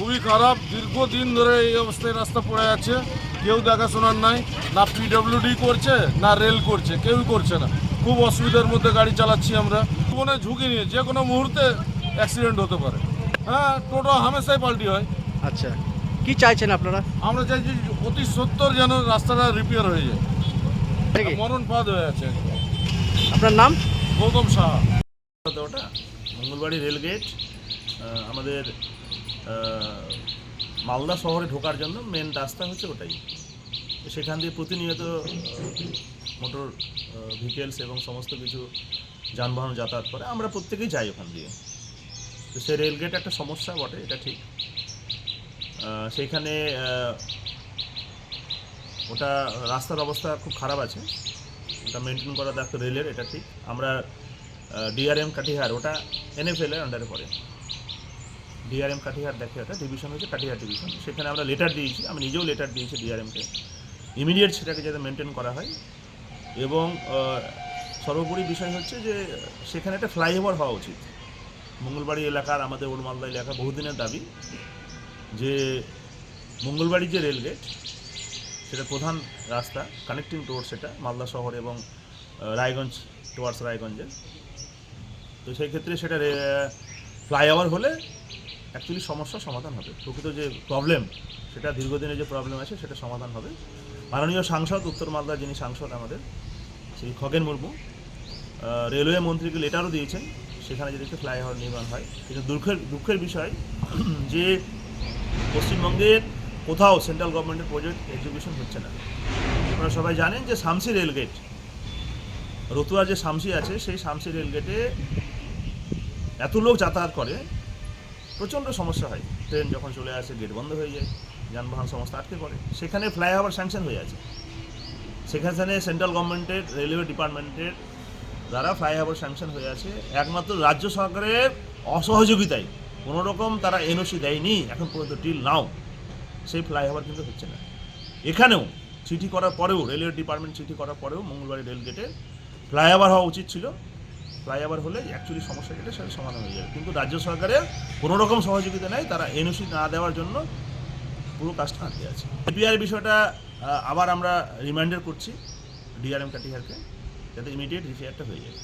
খুবই খারাপ। দীর্ঘদিন ধরে এই অবস্থায় রাস্তা পড়ে আছে। কেউ দেখাশোনার নাই না পিডব্লিউডি করছে না রেল করছে কেউই করছে না। খুব অসুবিধার মধ্যে গাড়ি চালাচ্ছি আমরা। জীবনে ঝুঁকি নিয়ে যে কোনো মুহূর্তে অ্যাক্সিডেন্ট হতে পারে। হ্যাঁ টোটো হামেশাই পাল্টি হয়। আচ্ছা কি চাইছেন আপনারা? আমরা চাইছি অতি সত্তর যেন রাস্তাটা রিপেয়ার হয়ে যায়। মরণ ফাঁদ হয়ে আছে। আপনার নাম? গৌতম সাহা। ওটা মঙ্গলবাড়ি রেলগেট আমাদের মালদা শহরে ঢোকার জন্য মেন রাস্তা হচ্ছে ওটাই। সেখান দিয়ে প্রতিনিয়ত মোটর ভেহিকেলস এবং সমস্ত কিছু যানবাহন যাতায়াত করে। আমরা প্রত্যেকেই যাই ওখান দিয়ে। তো সে রেলগেট একটা সমস্যা বটে, এটা ঠিক। সেইখানে ওটা রাস্তার অবস্থা খুব খারাপ আছে। ওটা মেনটেন করা দায়িত্ব রেলের এটা ঠিক। আমরা ডিআরএম কাটিহার ওটা এনএফএল এর আন্ডারে পড়ে। ডিআরএম কাটিহার দেখে ওটা ডিভিশন হচ্ছে কাটিহার ডিভিশন সেখানে আমরা লেটার দিয়েছি, আমি নিজেও লেটার দিয়েছি ডিআরএমকে ইমিডিয়েট সেটাকে যাতে মেনটেন করা হয়। এবং সর্বোপরি বিষয় হচ্ছে যে, সেখানে একটা ফ্লাইওভার হওয়া উচিত। মঙ্গলবাড়ি এলাকার আমাদের ওল্ড মালদা এলাকা বহুদিনের দাবি যে, মঙ্গলবাড়ি যে রেলগেট সেটা প্রধান রাস্তা কানেক্টিং রোড সেটা, মালদা শহর এবং রায়গঞ্জ টুয়ার্ডস রায়গঞ্জের। তো সেই ক্ষেত্রে সেটা ফ্লাইওভার হলে অ্যাকচুয়ালি সমস্যার সমাধান হবে। প্রকৃত যে প্রবলেম সেটা দীর্ঘদিনের যে প্রবলেম আছে, সেটা সমাধান হবে। মাননীয় সাংসদ উত্তর মালদা যিনি সাংসদ আমাদের, সেই খগেন মুর্মু রেলওয়ে মন্ত্রীকে লেটারও দিয়েছেন। সেখানে যদি ফ্লাইওভার নির্মাণ হয়। কিন্তু দুঃখের দুঃখের বিষয়, যে পশ্চিমবঙ্গের কোথাও সেন্ট্রাল গভর্নমেন্টের প্রজেক্ট এক্সিকিউশন হচ্ছে না। আপনারা সবাই জানেন যে শামসি রেলগেট রতুয়া যে শামসি আছে, সেই শামসি রেলগেটে এত লোক যাতায়াত করে প্রচণ্ড সমস্যা হয়। ট্রেন যখন চলে আসে গেট বন্ধ হয়ে যায়, যানবাহন সমস্ত আটকে পড়ে। সেখানে ফ্লাইওভার স্যাংশন হয়ে আছে। সেখানে সেন্ট্রাল গভর্নমেন্টের রেলওয়ে ডিপার্টমেন্টের দ্বারা ফ্লাইওভার স্যাংশন হয়ে আছে। একমাত্র রাজ্য সরকারের অসহযোগিতায়। কোনো রকম তারা এনওসি দেয়নি। এখন পর্যন্ত টিল নাও সেই ফ্লাইওভার কিন্তু হচ্ছে না। এখানেও চিঠি করার পরেও রেলওয়ে ডিপার্টমেন্ট চিঠি করার পরেও মঙ্গলবাড়ি রেলগেটে ফ্লাইওভার হওয়া উচিত ছিল। ফ্লাইওভার হলে অ্যাকচুয়ালি সমস্যা যেটা সেটা সমাধান হয়ে যাবে। কিন্তু রাজ্য সরকারের কোনো রকম সহযোগিতা নেই, তারা এনওসি না দেওয়ার জন্য পুরো কাজটা আটকে আছে। এপিআর বিষয়টা আবার আমরা রিমাইন্ডার করছি ডিআরএম কাটিহারকে যাতে ইমিডিয়েট রিপেয়ারটা হয়ে যায়।